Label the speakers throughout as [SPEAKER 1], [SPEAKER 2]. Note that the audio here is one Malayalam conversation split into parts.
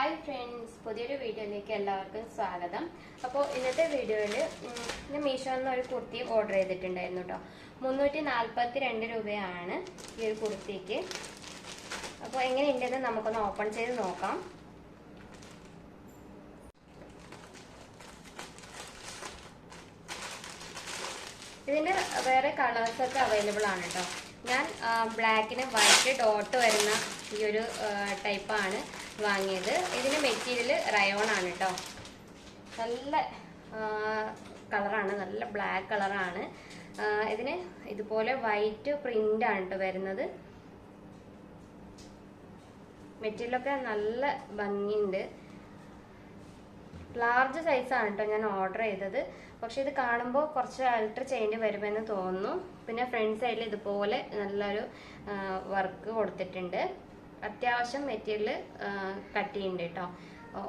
[SPEAKER 1] ഹായ് ഫ്രണ്ട്സ് പുതിയൊരു വീഡിയോയിലേക്ക് എല്ലാവർക്കും സ്വാഗതം. അപ്പോൾ ഇന്നത്തെ വീഡിയോയിൽ ഞാൻ മീഷോയിൽ നിന്ന് ഒരു കുർത്തി ഓർഡർ ചെയ്തിട്ടുണ്ടായിരുന്നു കേട്ടോ മുന്നൂറ്റി നാൽപ്പത്തി രണ്ട് രൂപയാണ് ഈ ഒരു കുർത്തിക്ക്. അപ്പോൾ എങ്ങനെയുണ്ടെന്ന് നമുക്കൊന്ന് ഓപ്പൺ ചെയ്ത് നോക്കാം. ഇതിന്റെ വേറെ കളേഴ്സൊക്കെ അവൈലബിൾ ആണ് കേട്ടോ ഞാൻ ബ്ലാക്കിന് വൈറ്റ് ഡോട്ട് വരുന്ന ഈ ഒരു ടൈപ്പാണ് വാങ്ങിയത്. ഇതിന് മെറ്റീരിയൽ റയോൺ ആണ് കേട്ടോ നല്ല കളറാണ് നല്ല ബ്ലാക്ക് കളറാണ് ഇതിന് ഇതുപോലെ വൈറ്റ് പ്രിന്റ് ആണ് കേട്ടോ വരുന്നത്. മെറ്റീരിയലൊക്കെ നല്ല ഭംഗിയുണ്ട്. ലാർജ് സൈസാണ് കേട്ടോ ഞാൻ ഓർഡർ ചെയ്തത്. പക്ഷെ ഇത് കാണുമ്പോൾ കുറച്ച് അൾട്ടർ ചെയ്യേണ്ടി വരുമെന്ന് തോന്നുന്നു. പിന്നെ ഫ്രണ്ട് സൈഡിൽ ഇതുപോലെ നല്ലൊരു വർക്ക് കൊടുത്തിട്ടുണ്ട്. അത്യാവശ്യം മെറ്റീരിയൽ കട്ട് ചെയ്യുന്നുണ്ട് കേട്ടോ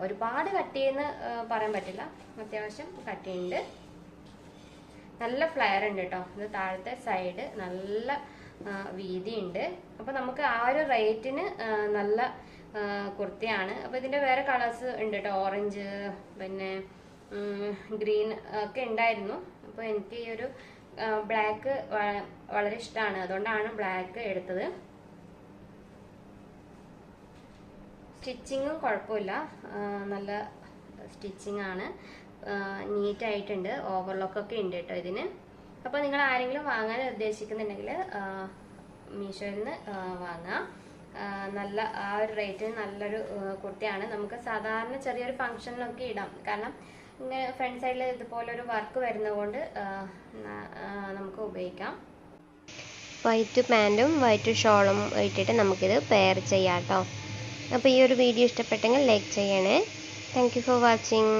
[SPEAKER 1] ഒരുപാട് കട്ട് ചെയ്യുന്ന പറയാൻ പറ്റില്ല. അത്യാവശ്യം കട്ട് ചെയ്യുന്നുണ്ട് നല്ല ഫ്ലയർ ഉണ്ട് കേട്ടോ ഇത് താഴത്തെ സൈഡ് നല്ല വീതിയുണ്ട്. അപ്പോൾ നമുക്ക് ആ ഒരു റേറ്റിന് നല്ല കുർത്തിയാണ്. അപ്പോൾ ഇതിന്റെ വേറെ കളേഴ്സ് ഉണ്ട് കേട്ടോ ഓറഞ്ച് പിന്നെ ഗ്രീൻ ഒക്കെ ഉണ്ടായിരുന്നു. അപ്പോൾ എനിക്ക് ഈ ഒരു ബ്ലാക്ക് വളരെ ഇഷ്ടമാണ് അതുകൊണ്ടാണ് ബ്ലാക്ക് എടുത്തത്. സ്റ്റിച്ചിങ്ങും കുഴപ്പമില്ല. നല്ല സ്റ്റിച്ചിങ് ആണ്. നീറ്റ് ആയിട്ടുണ്ട്. ഓവർലോക്കൊക്കെ ഉണ്ട് കേട്ടോ ഇതിന്. അപ്പോൾ നിങ്ങൾ ആരെങ്കിലും വാങ്ങാൻ ഉദ്ദേശിക്കുന്നുണ്ടെങ്കിൽ മീഷോയിൽ നിന്ന് വാങ്ങാം. നല്ല ആ ഒരു റേറ്റിന് നല്ലൊരു കുർത്തിയാണ് നമുക്ക് സാധാരണ ചെറിയൊരു ഫംഗ്ഷനിലൊക്കെ ഇടാം. കാരണം ഇങ്ങനെ ഫ്രണ്ട് സൈഡിൽ ഇതുപോലൊരു വർക്ക് വരുന്നതുകൊണ്ട് നമുക്ക് ഉപയോഗിക്കാം.
[SPEAKER 2] വൈറ്റ് പാന്റും വൈറ്റ് ഷോളും ഇട്ടിട്ട് നമുക്കിത് പെയർ ചെയ്യാം കേട്ടോ അപ്പോൾ ഈ ഒരു വീഡിയോ ഇഷ്ടപ്പെട്ടെങ്കിൽ ലൈക്ക് ചെയ്യണേ. Thank for watching